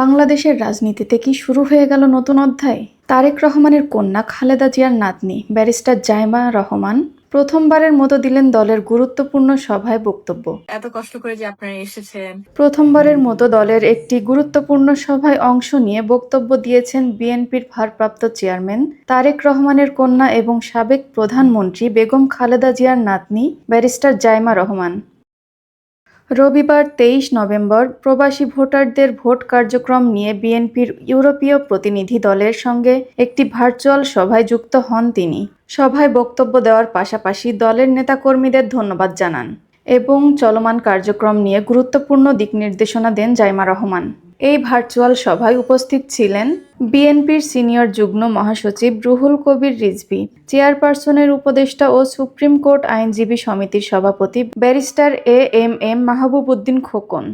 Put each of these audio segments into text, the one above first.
বাংলাদেশের রাজনীতিতে কি শুরু হয়ে গেল নতুন অধ্যায়? তারেক রহমানের কন্যা খালেদা জিয়ার নাতনি ব্যারিস্টার জাইমা রহমান প্রথমবারের মতো দিলেন দলের গুরুত্বপূর্ণ সভায় বক্তব্য। এত কষ্ট করে যে আপনারা এসেছেন। প্রথমবারের মতো দলের একটি গুরুত্বপূর্ণ সভায় অংশ নিয়ে বক্তব্য দিয়েছেন বিএনপির ভারপ্রাপ্ত চেয়ারম্যান তারেক রহমানের কন্যা এবং সাবেক প্রধানমন্ত্রী বেগম খালেদা জিয়ার নাতনি ব্যারিস্টার জাইমা রহমান। রবিবার তেইশ নভেম্বর প্রবাসী ভোটারদের ভোট কার্যক্রম নিয়ে বিএনপির ইউরোপীয় প্রতিনিধি দলের সঙ্গে একটি ভার্চুয়াল সভায় যুক্ত হন তিনি। সভায় বক্তব্য দেওয়ার পাশাপাশি দলের নেতাকর্মীদের ধন্যবাদ জানান এবং চলমান কার্যক্রম নিয়ে গুরুত্বপূর্ণ দিক নির্দেশনা দেন জাইমা রহমান। এই ভার্চুয়াল সভায় উপস্থিত ছিলেন বিএনপির সিনিয়র যুগ্ম মহাসচিব রুহুল কবির রিজভি, চেয়ারপারসনের উপদেষ্টা ও সুপ্রিম কোর্ট আইনজীবী সমিতির সভাপতি barrister A M M Mahbub Uddin Khokon.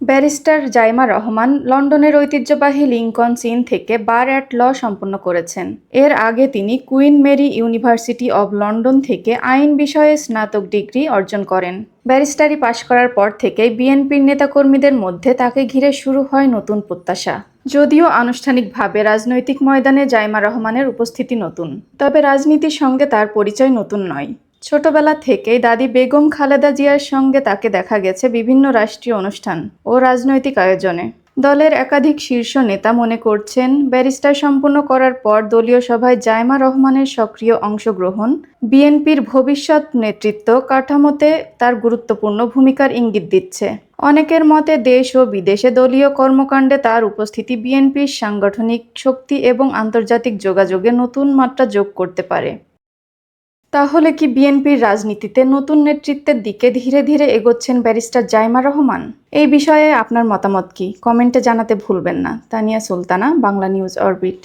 Barrister Zaima Rahman লন্ডনের ঐতিহ্যবাহী লিঙ্কন সিন থেকে বার অ্যাট ল সম্পন্ন করেছেন। এর আগে তিনি Queen Mary University of London থেকে আইন বিষয়ে স্নাতক ডিগ্রি অর্জন করেন। ব্যারিস্টারি পাশ করার পর থেকে বিএনপির নেতাকর্মীদের মধ্যে তাকে ঘিরে শুরু হয় নতুন প্রত্যাশা। যদিও আনুষ্ঠানিকভাবে রাজনৈতিক ময়দানে জাইমা রহমানের উপস্থিতি নতুন, তবে রাজনীতির সঙ্গে তার পরিচয় নতুন নয়। ছোটবেলা থেকেই দাদি বেগম খালেদা জিয়ার সঙ্গে তাকে দেখা গেছে বিভিন্ন রাষ্ট্রীয় অনুষ্ঠান ও রাজনৈতিক আয়োজনে। দলের একাধিক শীর্ষ নেতা মনে করছেন, ব্যারিস্টার সম্পন্ন করার পর দলীয় সভায় জায়মা রহমানের সক্রিয় অংশগ্রহণ, বিএনপির ভবিষ্যৎ নেতৃত্ব কাঠামোতে তার গুরুত্বপূর্ণ ভূমিকার ইঙ্গিত দিচ্ছে। অনেকের মতে দেশ ও বিদেশে দলীয় কর্মকাণ্ডে তার উপস্থিতি বিএনপির সাংগঠনিক শক্তি এবং আন্তর্জাতিক যোগাযোগে নতুন মাত্রা যোগ করতে পারে। তাহলে কি বিএনপির রাজনীতিতে নতুন নেতৃত্বের দিকে ধীরে ধীরে এগোচ্ছেন ব্যারিস্টার জাইমা রহমান? এই বিষয়ে আপনার মতামত কি? কমেন্টে জানাতে ভুলবেন না। Tania Sultana, Bangla News Orbit.